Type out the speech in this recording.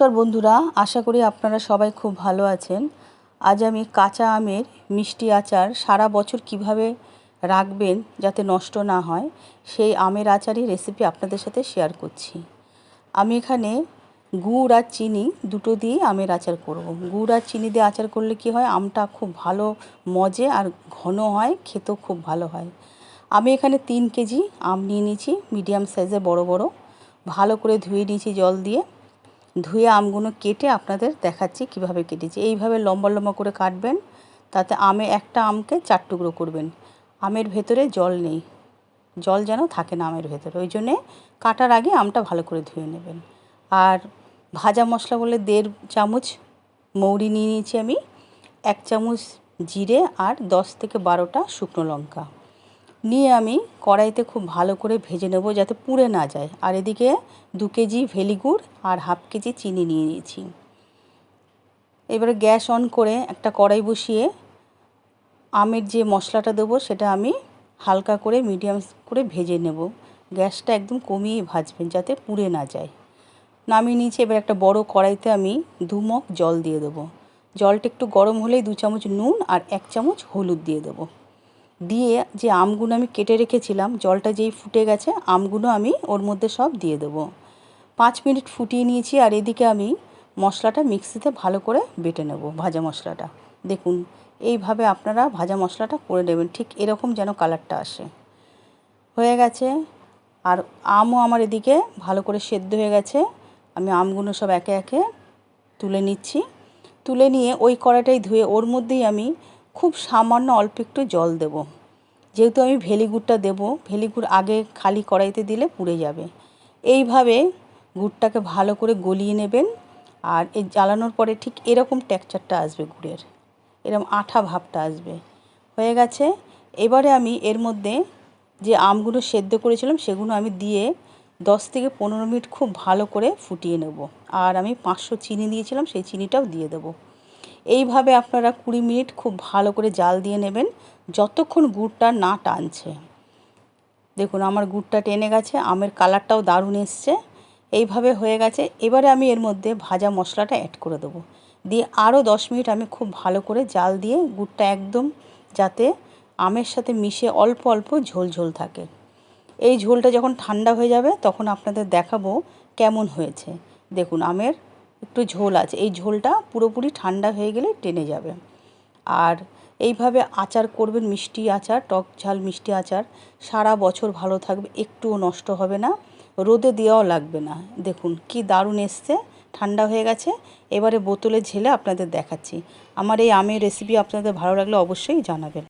নমস্কার বন্ধুরা, আশা করি আপনারা সবাই খুব ভালো আছেন। আজ আমি কাঁচা আমের মিষ্টি আচার সারা বছর কীভাবে রাখবেন যাতে নষ্ট না হয়, সেই আমের আচারই রেসিপি আপনাদের সাথে শেয়ার করছি। আমি এখানে গুড় আর চিনি দুটো দিয়ে আমের আচার করব। গুড় আর চিনি দিয়ে আচার করলে কি হয়, আমটা খুব ভালো মজে আর ঘন হয়, খেতেও খুব ভালো হয়। আমি এখানে তিন কেজি আম নিয়ে নিয়েছি, মিডিয়াম সাইজে বড় বড়। ভালো করে ধুয়ে নিয়েছি জল দিয়ে। ধুয়ে আমগুলো কেটে আপনাদের দেখাচ্ছি কীভাবে কেটেছি। এইভাবে লম্বা লম্বা করে কাটবেন, তাতে আমে একটা আমকে চার টুকরো করবেন। আমের ভেতরে জল নেই, জল যেন থাকে না আমের ভেতরে। ওই জন্যে কাটার আগে আমটা ভালো করে ধুয়ে নেবেন। আর ভাজা মশলা বলে দেড় চামচ মৌরি নিয়ে নিয়েছি আমি, এক চামচ জিরে আর দশ থেকে বারোটা শুকনো লঙ্কা। নিয়ে আমি কড়াইতে খুব ভালো করে ভেজে নেব যাতে পুড়ে না যায়। আর এদিকে দু কেজি ভেলিগুড় আর হাফ কেজি চিনি নিয়ে নিয়েছি। এবারে গ্যাস অন করে একটা কড়াই বসিয়ে আমের যে মশলাটা দেবো সেটা আমি হালকা করে মিডিয়াম করে ভেজে নেব। গ্যাসটা একদম কমিয়ে ভাজবেন যাতে পুড়ে না যায়। নামিয়ে নিয়েছি, এবার একটা বড় কড়াইতে আমি দু মগ জল দিয়ে দেবো। জলটা একটু গরম হলেই দু চামচ নুন আর এক চামচ হলুদ দিয়ে দেবো। দিয়ে যে আমগুলো আমি কেটে রেখেছিলাম, জলটা যেই ফুটে গেছে, আমগুলো আমি ওর মধ্যে সব দিয়ে দেবো। পাঁচ মিনিট ফুটিয়ে নিয়েছি আর এদিকে আমি মশলাটা মিক্সিতে ভালো করে বেটে নেব, ভাজা মশলাটা। দেখুন, এইভাবে আপনারা ভাজা মশলাটা করে নেবেন, ঠিক এরকম যেন কালারটা আসে। হয়ে গেছে। আর আমও আমার এদিকে ভালো করে সেদ্ধ হয়ে গেছে। আমি আমগুলো সব একে একে তুলে নিচ্ছি। তুলে নিয়ে ওই কড়াটাই ধুয়ে ওর মধ্যেই আমি খুব সামান্য অল্প একটু জল দেব। যেহেতু আমি ভেলিগুড়টা দেবো, ভেলিগুড় আগে খালি কড়াইতে দিলে পুড়ে যাবে। এইভাবে গুড়টাকে ভালো করে গলিয়ে নেবেন আর এই জ্বালানোর পরে ঠিক এরকম টেক্সচারটা আসবে গুড়ের। এরকম আঠা ভাবটা আসবে। হয়ে গেছে। এবারে আমি এর মধ্যে যে আমগুলো সেদ্ধ করেছিলাম সেগুলো আমি দিয়ে দশ থেকে পনেরো মিনিট খুব ভালো করে ফুটিয়ে নেব। আর আমি পাঁচশো চিনি দিয়েছিলাম, সেই চিনিটাও দিয়ে দেবো। এইভাবে আপনারা কুড়ি মিনিট খুব ভালো করে জাল দিয়ে নেবেন যতক্ষণ গুড়টা না টানছে। দেখুন, আমার গুড়টা টেনে গেছে, আমের কালারটাও দারুণ এসছে, এইভাবে হয়ে গেছে। এবারে আমি এর মধ্যে ভাজা মশলাটা অ্যাড করে দেবো। দিয়ে আরও দশ মিনিট আমি খুব ভালো করে জাল দিয়ে গুড়টা একদম যাতে আমের সাথে মিশে অল্প অল্প ঝোল ঝোল থাকে। এই ঝোলটা যখন ঠান্ডা হয়ে যাবে, তখন আপনাদের দেখাবো কেমন হয়েছে। দেখুন, আমের একটু ঝোল আছে। এই ঝোলটা পুরোপুরি ঠান্ডা হয়ে গেলে টেনে যাবে। আর এইভাবে আচার করবেন, মিষ্টি আচার, টক ঝাল, মিষ্টি আচার, সারা বছর ভালো থাকবে, একটুও নষ্ট হবে না, রোদে দেওয়াও লাগবে না। দেখুন কি দারুণ এসছে, ঠান্ডা হয়ে গেছে, এবারে বোতলে ঝেলে আপনাদের দেখাচ্ছি। আমার এই আমের রেসিপি আপনাদের ভালো লাগলে অবশ্যই জানাবেন।